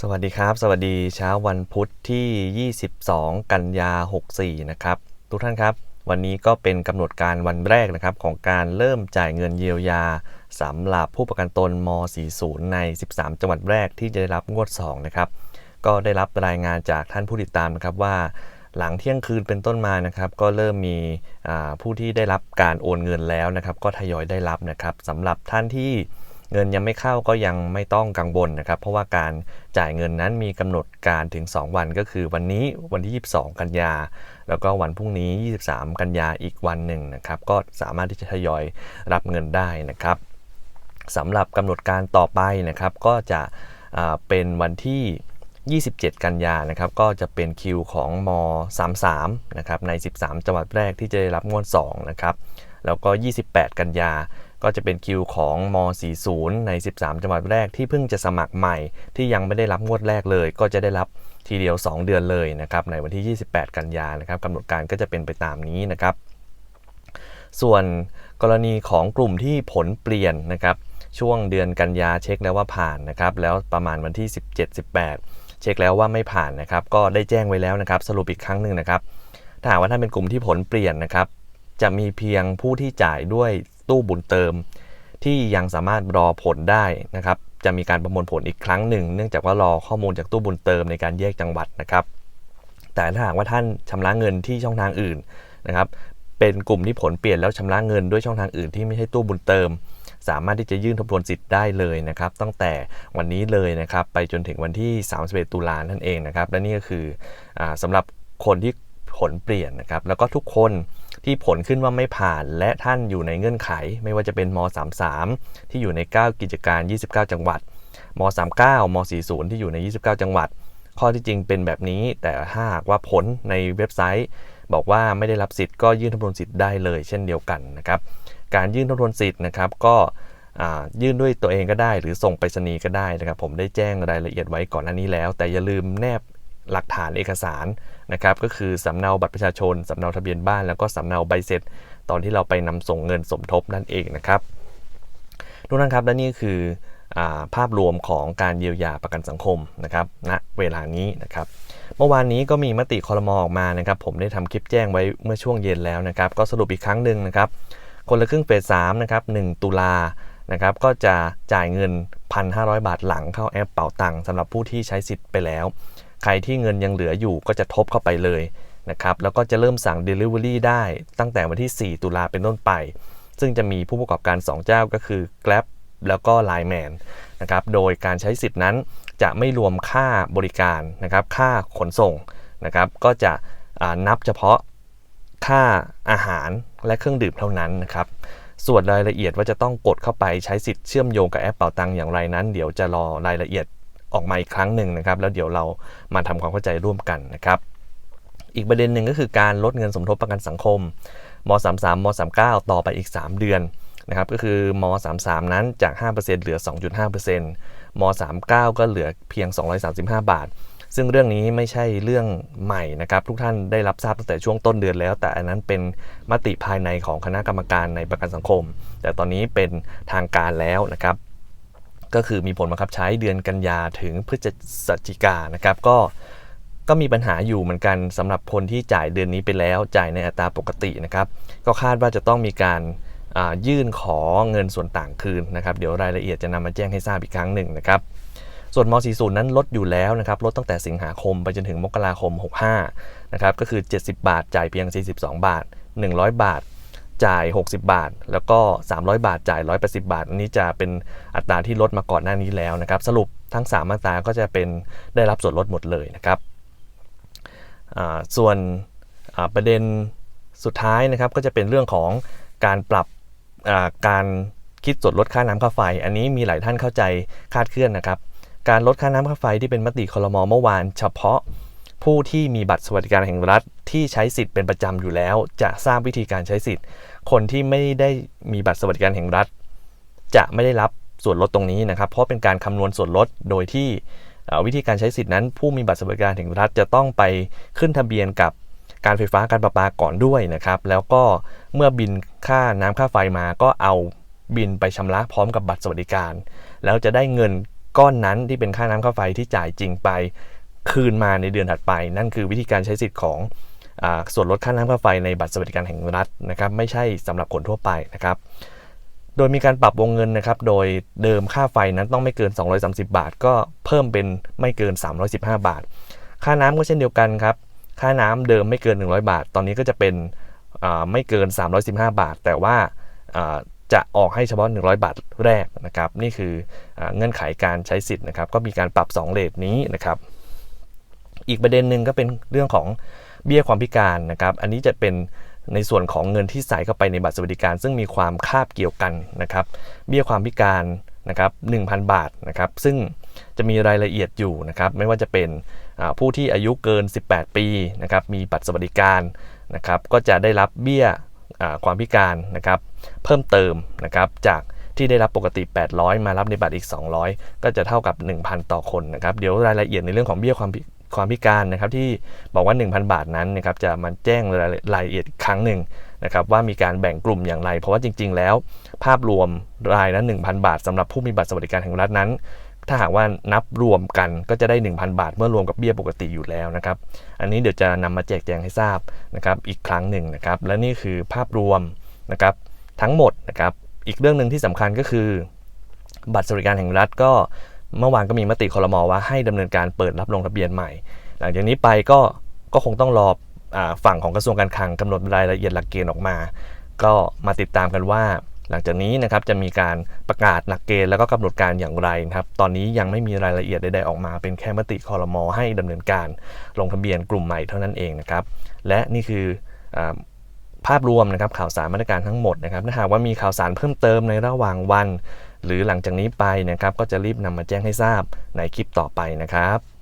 สวัสดีครับ สวัสดีเช้าวันพุธที่ 22 กันยา 64 นะครับ ทุกท่านครับ วันนี้ก็เป็นกำหนดการวันแรกนะครับ ของการเริ่มจ่ายเงินเยียวยาสำหรับผู้ประกันตนม 40 ใน 13 จังหวัดแรกที่จะได้รับงวด 2 นะครับ ก็ได้รับรายงานจากท่านผู้ติดตามนะครับว่าหลังเที่ยงคืนเป็นต้นมานะครับ ก็เริ่มมีผู้ที่ได้รับการโอนเงินแล้วนะครับ ก็ทยอยได้รับนะครับสำหรับท่านที่ เงินยังไม่เข้าก็ยังไม่ต้องกังวลนะครับ เพราะว่าการจ่ายเงินนั้นมีกำหนดการถึง 2 วันก็คือวันนี้วันที่ 22 กันยา แล้วก็วันพรุ่งนี้ 23 กันยาอีกวันหนึ่งนะครับก็สามารถที่จะทยอยรับเงินได้นะครับสำหรับกำหนดการต่อไปนะครับ ก็จะเป็นวันที่ 27 กันยานะครับ ก็จะเป็นคิวของม 33 นะครับ ใน 13 จังหวัดแรกที่จะได้รับงวด2นะครับ แล้วก็ 28 กันยา ก็จะเป็นคิวของม 40 ใน 13 จังหวัดแรกที่เพิ่งจะสมัครใหม่ ที่ยังไม่ได้รับงวดแรกเลย ก็จะได้รับทีเดียว 2 เดือนเลยนะครับในวันที่ 28 กันยานะครับกำหนดการก็จะเป็นไปตามนี้นะครับ ส่วนกรณีของกลุ่มที่ผลเปลี่ยนนะครับช่วงเดือนกันยาเช็คแล้วว่าผ่านนะครับแล้วประมาณวันที่ 17-18 เช็คแล้วว่าไม่ผ่านนะครับก็ได้แจ้งไว้แล้วนะครับ สรุปอีกครั้งหนึ่งนะครับถ้าหากว่าท่านเป็นกลุ่มที่ผลเปลี่ยนนะครับจะมีเพียงผู้ที่จ่ายด้วย ตู้บุญเติม ที่ยังสามารถรอผลได้นะครับจะมีการประมวลผลอีกครั้งหนึ่ง เนื่องจากว่ารอข้อมูลจากตู้บุญเติมในการแยกจังหวัดนะครับ แต่ถ้าหากว่าท่านชำระเงินที่ช่องทางอื่นนะครับเป็นกลุ่มที่ผลเปลี่ยนแล้วชำระเงินด้วยช่องทางอื่นที่ไม่ใช่ตู้บุญเติม สามารถที่จะยื่นทบทวนสิทธิ์ได้เลยนะครับ ตั้งแต่วันนี้เลยนะครับ ไปจนถึงวันที่ 31 ตุลานั่นเองนะครับ และนี่ก็คืออาสำหรับคนที่ผลเปลี่ยนนะครับ แล้วก็ทุกคน ที่ผลขึ้นว่าไม่ผ่าน และท่านอยู่ในเงื่อนไข ไม่ว่าจะเป็นม 33 ที่อยู่ใน 9 กิจการ 29 จังหวัดม 39ม 40 ที่อยู่ใน 29 จังหวัด ข้อที่จริงเป็นแบบนี้ แต่ถ้าหากว่าผลในเว็บไซต์ บอกว่าไม่ได้รับสิทธิ์ก็ยื่นทบทวนสิทธิ์ได้เลยเช่นเดียวกันนะครับ การยื่นทบทวนสิทธิ์นะครับก็ยื่นด้วยตัวเองก็ได้ หรือส่งไปรษณีย์ก็ได้นะครับ ผมได้แจ้งรายละเอียดไว้ก่อนหน้านี้แล้ว แต่อย่าลืมแนบ หลักฐานเอกสารนะครับก็คือสำเนาบัตรประชาชนสำเนาทะเบียนบ้าน แล้วก็สำเนาใบเสร็จ ตอนที่เราไปนำส่งเงินสมทบนั่นเองนะครับทุกท่านครับและนี่คืออภาพรวมของการเยียวยาประกันสังคมนะครับณเวลานี้นะครับเมื่อวานนี้ก็มีมติคอรมอออกมานะครับ ผมได้ทำคลิปแจ้งไว้เมื่อช่วงเย็นแล้วนะครับ ก็สรุปอีกครั้งหนึ่งนะครับ คนละครึ่งเฟสสามนะครับ1ตุลานะครับก็จะจ่ายเงิน 1,500 บาทหลังเข้าแอปเป๋าตังค์สำหรับผู้ที่ใช้สิทธิ์ไปแล้ว ใครที่เงินยังเหลืออยู่ก็จะทบเข้าไปเลยนะครับแล้วก็จะเริ่มสั่ง Delivery ได้ตั้งแต่วันที่ 4 ตุลาเป็นต้นไป ซึ่งจะมีผู้ประกอบการ 2 เจ้าก็คือ Grab แล้วก็ Line Man นะครับโดยการใช้สิทธิ์นั้นจะไม่รวมค่าบริการนะครับค่าขนส่งนะครับก็จะนับเฉพาะค่าอาหารและเครื่องดื่มเท่านั้นนะครับส่วนรายละเอียดว่าจะต้องกดเข้าไปใช้สิทธิ์เชื่อมโยงกับแอปเป่าตังอย่างไรนั้น เดี๋ยวจะรอรายละเอียด ออกมาอีกครั้งหนึ่งนะครับ แล้วเดี๋ยวเรามาทำความเข้าใจร่วมกันนะครับอีกประเด็นหนึ่งก็คือการลดเงินสมทบประกันสังคมม33ม39 ต่อไปอีก 3 เดือนนะครับก็คือม33 นั้นจาก 5%เหลือ 2.5%ม39 ก็เหลือเพียง 235 บาท ซึ่งเรื่องนี้ไม่ใช่เรื่องใหม่นะครับ ทุกท่านได้รับทราบตั้งแต่ช่วงต้นเดือนแล้ว แต่อันนั้นเป็นมติภายในของคณะกรรมการในประกันสังคม แต่ตอนนี้เป็นทางการแล้วนะครับ ก็คือมีผลบังคับใช้เดือนกันยาถึงพฤศจิกานะครับก็ก็มีปัญหาอยู่เหมือนกันสำหรับคนที่จ่ายเดือนนี้ไปแล้วจ่ายในอัตราปกตินะครับก็คาดว่าจะต้องมีการอ่ายื่นขอเงินส่วนต่างคืนนะครับเดี๋ยวรายละเอียดจะนำมาแจ้งให้ทราบอีกครั้งหนึ่งนะครับส่วนม 40 นั้นลดอยู่แล้วนะครับลดตั้งแต่สิงหาคมไปจนถึงมกราคม 65นะครับก็คือ 70 บาทจ่ายเพียง 42 บาท 100 บาท จ่าย 60 บาท แล้วก็ 300 บาทจ่าย 180 บาท อันนี้จะเป็นอัตราที่ลดมาก่อนหน้านี้แล้วนะครับ สรุปทั้ง3มาตราก็จะเป็นได้รับส่วนลดหมดเลยนะครับส่วนประเด็นสุดท้ายนะครับก็จะเป็นเรื่องของการปรับการคิดส่วนลดค่าน้ำค่าไฟ อันนี้มีหลายท่านเข้าใจคาดเคลื่อนนะครับ การลดค่าน้ำค่าไฟที่เป็นมติคลมอเมื่อวาน เฉพาะ ผู้ที่มีบัตรสวัสดิการแห่งรัฐที่ใช้สิทธิ์เป็นประจำอยู่แล้ว จะทราบวิธีการใช้สิทธิ์ คนที่ไม่ได้มีบัตรสวัสดิการแห่งรัฐ จะไม่ได้รับส่วนลดตรงนี้นะครับ เพราะเป็นการคำนวณส่วนลดโดยที่วิธีการใช้สิทธินั้น ผู้มีบัตรสวัสดิการแห่งรัฐจะต้องไปขึ้นทะเบียนกับการไฟฟ้าการประปาก่อนด้วยนะครับ แล้วก็เมื่อบินค่าน้ำค่าไฟมาก็เอาบินไปชำระพร้อมกับบัตรสวัสดิการ แล้วจะได้เงินก้อนนั้นที่เป็นค่าน้ำค่าไฟที่จ่ายจริงไป คืนมาในเดือนถัดไป นั่นคือวิธีการใช้สิทธิ์ของอส่วนลดค่าน้ำค่าไฟในบัตรสวัสดิการแห่งรัฐนะครับไม่ใช่สำหรับคนทั่วไปนะครับโดยมีการปรับวงเงินนะครับ โดยเดิมค่าไฟนั้นต้องไม่เกิน 230 บาท ก็เพิ่มเป็นไม่เกิน 315 บาท ค่าน้ำก็เช่นเดียวกันครับ ค่าน้ำเดิมไม่เกิน 100 บาท ตอนนี้ก็จะเป็นไม่เกิน 315 บาท แต่ว่าจะออกให้เฉพาะ 100 บาทแรกนะครับ นี่คืออเงื่อนไขการใช้สิทธิ์นะครับ ก็มีการปรับ 2 เลทนี้นะครับ อีกประเด็นหนึ่งก็เป็นเรื่องของเบี้ยความพิการนะครับ อันนี้จะเป็นในส่วนของเงินที่ใส่เข้าไปในบัตรสวัสดิการ ซึ่งมีความคาบเกี่ยวกันนะครับ เบี้ยความพิการนะครับ1,000 บาทนะครับ ซึ่งจะมีรายละเอียดอยู่นะครับ ไม่ว่าจะเป็นผู้ที่อายุเกิน 18 ปีนะครับ มีบัตรสวัสดิการนะครับ ก็จะได้รับเบี้ยความพิการนะครับ เพิ่มเติมนะครับจากที่ได้รับปกติ 800 มารับในบัตรอีก 200 ก็จะเท่ากับ 1,000 ต่อคนนะครับ เดี๋ยวรายละเอียดในเรื่องของเบี้ยความพิ ความพิการนะครับที่บอกว่า 1,000 บาทนั้นนะครับจะมาแจ้งรายละเอียดอีกครั้งหนึ่งนะครับว่ามีการแบ่งกลุ่มอย่างไร เพราะว่าจริง ๆ แล้ว ภาพรวมรายละ 1,000 บาทสำหรับผู้มีบัตรสวัสดิการแห่งรัฐนั้น ถ้าหากว่านับรวมกันก็จะได้ 1,000 บาท เมื่อรวมกับเบี้ยปกติอยู่แล้วนะครับอันนี้เดี๋ยวจะนำมาแจกแจงให้ทราบนะครับอีกครั้งหนึ่งนะครับและนี่คือภาพรวมนะครับทั้งหมดนะครับอีกเรื่องหนึ่งที่สำคัญก็คือ บัตรสวัสดิการแห่งรัฐก็ เมื่อวานก็มีมติคอรมอว่าให้ดำเนินการเปิดรับลงทะเบียนใหม่ หลังจากนี้ไปก็ก็คงต้องรออฝั่งของกระทรวงการคลังกำหนดรายละเอียดหลักเกณฑ์ออกมา ก็มาติดตามกันว่า หลังจากนี้นะครับจะมีการประกาศหลักเกณฑ์แล้วก็กำหนดการอย่างไรนะครับตอนนี้ยังไม่มีรายละเอียดใดๆออกมา เป็นแค่มติคอรมอให้ดำเนินการลงทะเบียนกลุ่มใหม่เท่านั้นเองนะครับและนี่คืออ ภาพรวมนะครับข่าวสารมาตรการทั้งหมดนะครับถ้าหากว่ามีข่าวสารเพิ่มเติมในระหว่างวัน หรือหลังจากนี้ไปนะครับก็จะรีบนำมาแจ้งให้ทราบในคลิปต่อไปนะครับ